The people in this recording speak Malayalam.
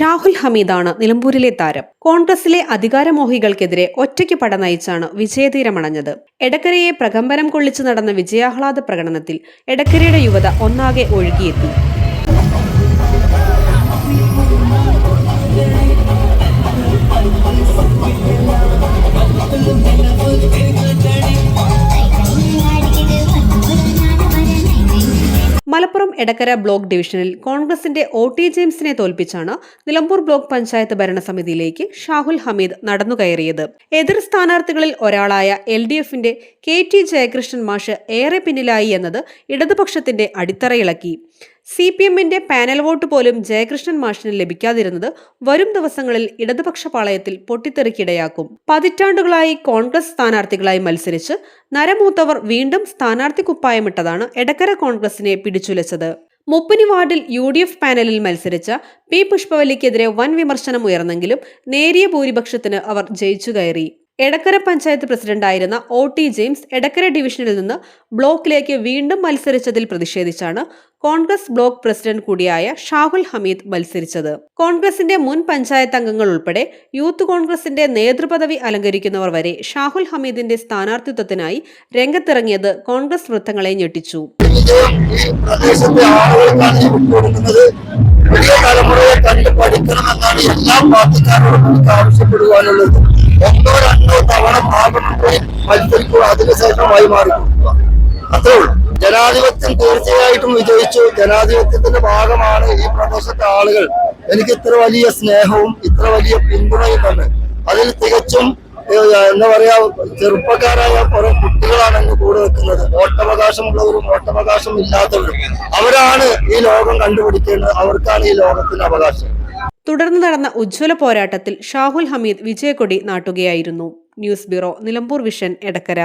ഷാഹുൽ ഹമീദാണ് നിലമ്പൂരിലെ താരം. കോൺഗ്രസിലെ അധികാരമോഹികൾക്കെതിരെ ഒറ്റയ്ക്ക് പട നയിച്ചാണ് വിജയതീരമണഞ്ഞത്. എടക്കരയെ പ്രകമ്പനം കൊള്ളിച്ചു നടന്ന വിജയാഹ്ലാദ പ്രകടനത്തിൽ എടക്കരയുടെ യുവത ഒന്നാകെ ഒഴുകിയെത്തി. മലപ്പുറം എടക്കര ബ്ലോക്ക് ഡിവിഷനിൽ കോൺഗ്രസിന്റെ ഒ ടി ജെയിംസിനെ തോൽപ്പിച്ചാണ് നിലമ്പൂർ ബ്ലോക്ക് പഞ്ചായത്ത് ഭരണസമിതിയിലേക്ക് ഷാഹുൽ ഹമീദ് നടന്നുകയറിയത് എതിർ സ്ഥാനാർത്ഥികളിൽ ഒരാളായ എൽ ഡി എഫിന്റെ കെ ടി ജയകൃഷ്ണൻ മാഷ് ഏറെ പിന്നിലായി എന്നത് ഇടതുപക്ഷത്തിന്റെ അടിത്തറയിളക്കി. സി പി എമ്മിന്റെ പാനൽ വോട്ട് പോലും ജയകൃഷ്ണൻ മാഷിന് ലഭിക്കാതിരുന്നത് വരും ദിവസങ്ങളിൽ ഇടതുപക്ഷ പാളയത്തിൽ പൊട്ടിത്തെറിക്കിടയാക്കും. പതിറ്റാണ്ടുകളായി കോൺഗ്രസ് സ്ഥാനാർത്ഥികളായി മത്സരിച്ച് നരമൂത്തവർ വീണ്ടും സ്ഥാനാർത്ഥി കുപ്പായമിട്ടതാണ് എടക്കര കോൺഗ്രസിനെ പിടിച്ചുലച്ചത്. മുപ്പനി വാർഡിൽ യു ഡി എഫ് പാനലിൽ മത്സരിച്ച പി പുഷ്പവല്ലിക്കെതിരെ വൻ വിമർശനം ഉയർന്നെങ്കിലും നേരിയ ഭൂരിപക്ഷത്തിന് അവർ ജയിച്ചു കയറി. എടക്കര പഞ്ചായത്ത് പ്രസിഡന്റായിരുന്ന ഒ ടി ജെയിംസ് എടക്കര ഡിവിഷനിൽ നിന്ന് ബ്ലോക്കിലേക്ക് വീണ്ടും മത്സരിച്ചതിൽ പ്രതിഷേധിച്ചാണ് കോൺഗ്രസ് ബ്ലോക്ക് പ്രസിഡന്റ് കൂടിയായ ഷാഹുൽ ഹമീദ് മത്സരിച്ചത്. കോൺഗ്രസിന്റെ മുൻ പഞ്ചായത്ത് അംഗങ്ങൾ ഉൾപ്പെടെ യൂത്ത് കോൺഗ്രസിന്റെ നേതൃപദവി അലങ്കരിക്കുന്നവർ വരെ ഷാഹുൽ ഹമീദിന്റെ സ്ഥാനാർത്ഥിത്വത്തിനായി രംഗത്തിറങ്ങിയത് കോൺഗ്രസ് വൃത്തങ്ങളെ ഞെട്ടിച്ചു. തലമുറയെ കണ്ട് പാർട്ടിക്കാരോടും ആവശ്യപ്പെടുവാനുള്ളത്. ഒന്നോ രണ്ടോ തവണ പാർലമെന്റ് പോയി മത്സരിക്കുക അതിനുശേഷം മാറിക്കൊടുക്കുക. കൊടുക്കുക അത്രേ ഉള്ളൂ. ജനാധിപത്യം തീർച്ചയായിട്ടും വിജയിച്ചു. ജനാധിപത്യത്തിന്റെ ഭാഗമാണ് ഈ പ്രദേശത്തെ ആളുകൾ. എനിക്ക് ഇത്ര വലിയ സ്നേഹവും ഇത്ര വലിയ പിന്തുണയും തന്നെ. അതിൽ തികച്ചും എന്താ പറയാ ചെറുപ്പക്കാരായ കുറെ കുട്ടികളാണ് അങ്ങ് കൂടെ വെക്കുന്നത് വോട്ടവകാശമുള്ളവരും വോട്ടവകാശം ഇല്ലാത്തവരും അവരാണ് ഈ ലോകം കണ്ടുപിടിക്കേണ്ടത്. അവർക്കാണ് ഈ ലോകത്തിന് അവകാശം. തുടർന്ന് നടന്ന ഉജ്ജ്വല പോരാട്ടത്തിൽ ഷാഹുൽ ഹമീദ് വിജയക്കൊടി നാട്ടുകയായിരുന്നു. News bureau Nilambur vision Edakkara.